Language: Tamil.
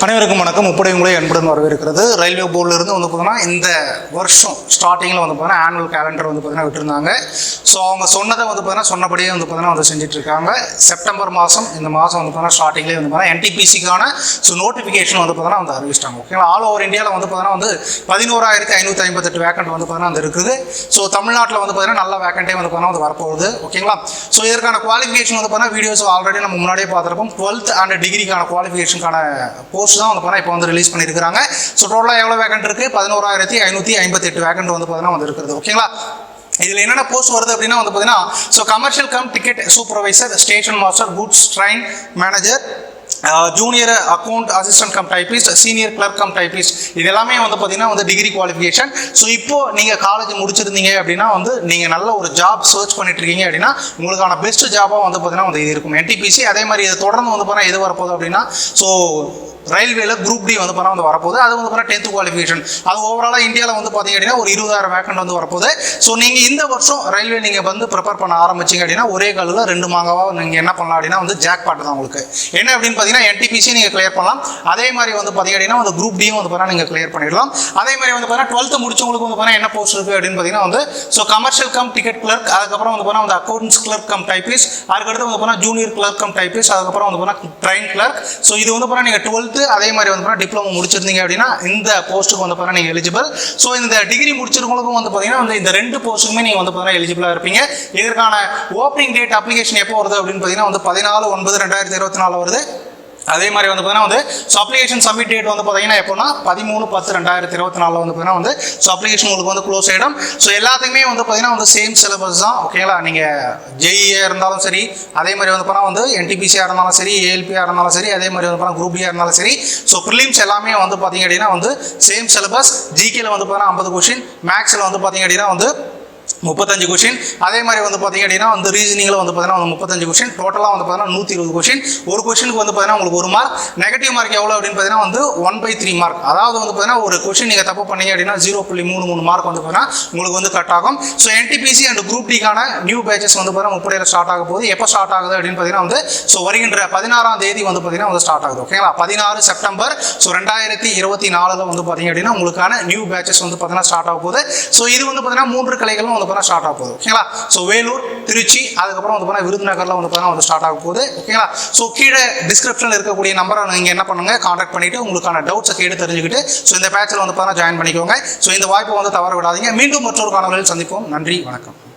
அனைவருக்கும் வணக்கம் முப்படை உங்களை அன்புடன் வரவேற்கிறது ரயில்வே போர்டிலிருந்து வந்து பார்த்தீங்கன்னா இந்த வருஷம் ஸ்டார்டிங்கில் வந்து பார்த்தீங்கன்னா ஆனுவல் கேலண்டர் வந்து பார்த்தீங்கன்னா விட்டுருந்தாங்க ஸோ அவங்க சொன்னதை வந்து பார்த்தீங்கன்னா சொன்னபடியே வந்து பார்த்தீங்கன்னா வந்து செஞ்சுட்டு இருக்காங்க செப்டம்பர் மாதம் இந்த மாதம் வந்து பார்த்தீங்கன்னா ஸ்டார்டிங்லேயே வந்து பார்த்தீங்கன்னா என்டிபிசிக்கான ஸோ நோட்டிஃபிகேஷன் வந்து பார்த்தீங்கன்னா வந்து அறிவிச்சிட்டாங்க ஓகேங்களா ஆல் ஓவர் இந்தியாவில் வந்து பார்த்தீங்கன்னா வந்து பதினோராயிரத்தி ஐநூற்றி ஐம்பத்தெட்டு வேக்கண்ட் வந்து பார்த்தீங்கன்னா வந்து இருக்குது ஸோ தமிழ்நாட்டில் வந்து பார்த்தீங்கன்னா நல்ல வேக்கண்டே வந்து பார்த்தீங்கன்னா வந்து வரப்போகுது ஓகேங்களா ஸோ இதற்கான குவாலிஃபிகேஷன் வந்து பார்த்தீங்கன்னா வீடியோஸ் ஆல்ரெடி நம்ம முன்னாடியே பார்த்துருப்போம் டுவெல்த் அண்ட் டிகிரிக்கான குவாலிஃபிகேஷனுக்கான போஸ்ட் தான் வந்து பார்த்தீங்கன்னா இப்போ வந்து ரிலீஸ் பண்ணியிருக்காங்க ஸோ டோட்டலாக எவ்வளோ வேகண்ட் இருக்குது பதினோராயிரத்தி ஐநூற்றி ஐம்பத்தெட்டு வேகண்ட் வந்து பார்த்தீங்கன்னா வந்து இருக்கிறது ஓகேங்களா இதில் என்னென்ன போஸ்ட் வருது அப்படின்னா வந்து பார்த்தீங்கன்னா so commercial cum ticket supervisor station master goods train manager junior account assistant cum typist senior clerk cum typist இது எல்லாமே வந்து பார்த்தீங்கன்னா வந்து டிகிரி குவாலிஃபிகேஷன் ஸோ இப்போ நீங்கள் காலேஜ் முடிச்சிருந்தீங்க அப்படின்னா வந்து நீங்கள் நல்ல ஒரு ஜாப் சர்ச் பண்ணிட்டு இருக்கீங்க அப்படின்னா உங்களுக்கான பெஸ்ட் ஜாபாக வந்து பார்த்தீங்கன்னா வந்து இது இருக்கும். என்டிபிசி அதே மாதிரி இது தொடர்ந்து வந்து பார்த்தீங்கன்னா எது வரப்போகுது அப்படின்னா ஸோ ரயில்வேல குரூப் டி வந்து பண்ண வந்து வரப்போகுது. அது வந்து பண்ண டென்த் குவாலிஃபிகேஷன் அது ஓவராலாக இந்தியாவில் வந்து பார்த்தீங்க அப்படின்னா ஒரு இருபதாயிரம் வேக்கண்ட் வந்து வரப்போகுது. ஸோ நீங்கள் இந்த வருஷம் ரயில்வே நீங்கள் வந்து ப்ரிப்பேர் பண்ண ஆரம்பிச்சிங்க அப்படின்னா ஒரே காலில் ரெண்டு மாங்காவாக நீங்கள் என்ன பண்ணலாம் அப்படின்னா வந்து ஜாக் பாட்டு தான் உங்களுக்கு. என்ன அப்படின்னு பார்த்தீங்கன்னா என்டிபிசி நீங்கள் கிளியர் பண்ணலாம். அதே மாதிரி வந்து பார்த்தீங்க அப்படின்னா வந்து குரூப் டியும் வந்து பார்த்தீங்கன்னா நீங்கள் கிளியர் பண்ணிடலாம். அதே மாதிரி வந்து பார்த்தீங்கன்னா டுவெல்த்து முடிச்சவங்களுக்கு வந்து பார்த்தீங்கன்னா என்ன போஸ்ட் இருக்குது அப்படின்னு பார்த்தீங்கன்னா வந்து so commercial cum ticket clerk அதுக்கப்புறம் வந்து பார்த்தீங்கன்னா வந்து அக்கௌண்ட்ஸ் கிளர்க் கம் டைபிஸ் அதுக்கடுத்து வந்து பார்த்தீங்கன்னா ஜூனியர் கிளர்க் கம் டைபிஸ் அதுக்கப்புறம் வந்து பார்த்தீங்கன்னா ட்ரெயின் கிளர்க் ஸோ இது வந்து பார்த்தீங்கன்னா நீங்கள் டுவெல்த்து அதே மாதிரி வந்து பார்த்தீங்கன்னா டிப்ளமோ முடிச்சிருந்தீங்க அப்படின்னா இந்த போஸ்ட்டுக்கு வந்து பார்த்தீங்கன்னா நீங்கள் எலிஜிபிள் ஸோ இந்த டிகிரி முடிச்சிருக்கவங்களுக்கும் வந்து பார்த்தீங்கன்னா வந்து இந்த ரெண்டு போஸ்ட்டுக்குமே நீங்கள் வந்து பார்த்தீங்கன்னா எலிஜிபிளாக இருப்பீங்க. இதற்கான ஓப்பனிங் டேட் அப்ளிகேஷன் எப்போ வருது அப்படின்னு பார்த்தீங்கன்னா வந்து பதினாலு ஒன்பது ரெண்டாயிரத்தி இருபத்தி நாலு வருது. அதே மாதிரி வந்து பார்த்தீங்கன்னா வந்து ஸோ அப்ளிகேஷன் சப்மிட் டேட் வந்து பார்த்தீங்கன்னா எப்போனா பதிமூணு பத்து ரெண்டாயிரத்தி இருபத்தி நாலில் வந்து பார்த்தீங்கன்னா வந்து ஸோ அப்ளிகேஷன் உங்களுக்கு வந்து க்ளோஸ் ஆகிடும் ஸோ எல்லாத்துக்குமே வந்து பார்த்தீங்கன்னா வந்து சேம் சிலபஸ் தான். ஓகேங்களா நீங்கள் ஜெயியாக இருந்தாலும் சரி அதே மாதிரி வந்து பார்த்தா வந்து என்டிபிசியாக இருந்தாலும் சரி ஏஎல்பியாக இருந்தாலும் சரி அதே மாதிரி வந்து பார்த்தா குரூப் இருந்தாலும் சரி. ஸோ ப்ரிலிம்ஸ் எல்லாமே வந்து பார்த்தீங்க அப்படின்னா வந்து சேம் சிலபஸ் ஜிகேல வந்து பார்த்தீங்கன்னா ஐம்பது கொஷின் மேக்ஸில் வந்து பார்த்தீங்க அப்படின்னா வந்து முப்பத்தஞ்சு கொஷின் அதே மாதிரி வந்து பார்த்தீங்க அப்படின்னா வந்து ரீசனிங்கில் வந்து பார்த்தீங்கன்னா வந்து முப்பத்தஞ்சு கொஷின் டோட்டலாக வந்து பார்த்தீங்கன்னா நூற்றி இருபது கொஷின் ஒரு கொஷினுக்கு வந்து பார்த்தீங்கன்னா உங்களுக்கு ஒரு மார்க் நெகட்டிவ் மார்க் எவ்வளோ அப்படின்னு பார்த்தீங்கன்னா வந்து ஒன் பை த்ரீ மார்க் அதாவது வந்து பார்த்தீங்கன்னா ஒரு கொஷின் நீங்கள் தப்பு பண்ணீங்க அப்படின்னா ஜீரோ புள்ளி மூணு மூணு மார்க் வந்து பார்த்தீங்கன்னா உங்களுக்கு வந்து கட் ஆகும். ஸோ என்டிபிசி அண்ட் குரூப் டிக்கான நியூ பேச்சஸ் வந்து பார்த்தீங்கன்னா முப்படையில் ஸ்டார்ட் ஆக போகுது. எப்போ ஸ்டார்ட் ஆகுது அப்படின்னு பார்த்தீங்கன்னா வந்து ஸோ வருகின்ற பதினாறாம் தேதி வந்து பார்த்தீங்கன்னா வந்து ஸ்டார்ட் ஆகுது. ஓகேங்களா பதினாறு செப்டம்பர் ஸோ ரெண்டாயிரத்தி இருபத்தி நாலில் வந்து பார்த்தீங்க அப்படின்னா உங்களுக்கான நியூ பேச்சஸ் வந்து பார்த்தீங்கன்னா ஸ்டார்ட் ஆக போகுது. ஸோ இது வந்து பார்த்தீங்கன்னா மூன்று கலைகளும் வந்து பார்த்தீங்கன்னா ஸ்டார்ட் ஆக போகுது. ஓகேங்களா? ஸோ வேலூர் திருச்சி அதுக்கப்புறம் வந்து பார்த்தீங்கன்னா விருதுநகரில் வந்து பார்த்தீங்கன்னா வந்து ஸ்டார்ட் ஆக போகுது. ஓகேங்களா? ஸோ கீழே டிஸ்கிரிப்ஷனில் இருக்கக்கூடிய நம்பரை நீங்கள் என்ன பண்ணுங்க? காண்டாக்ட் பண்ணிட்டு உங்களுக்கான டவுட்ஸை கேட்டு தெரிஞ்சுக்கிட்டு ஸோ இந்த பேச்சில் வந்து பார்த்தீங்கன்னா ஜாயின் பண்ணிக்கோங்க. ஸோ இந்த வாய்ப்பை வந்து தவற விடாதீங்க. மீண்டும் மற்றொரு காணொலியில் சந்திப்போம். நன்றி வணக்கம்.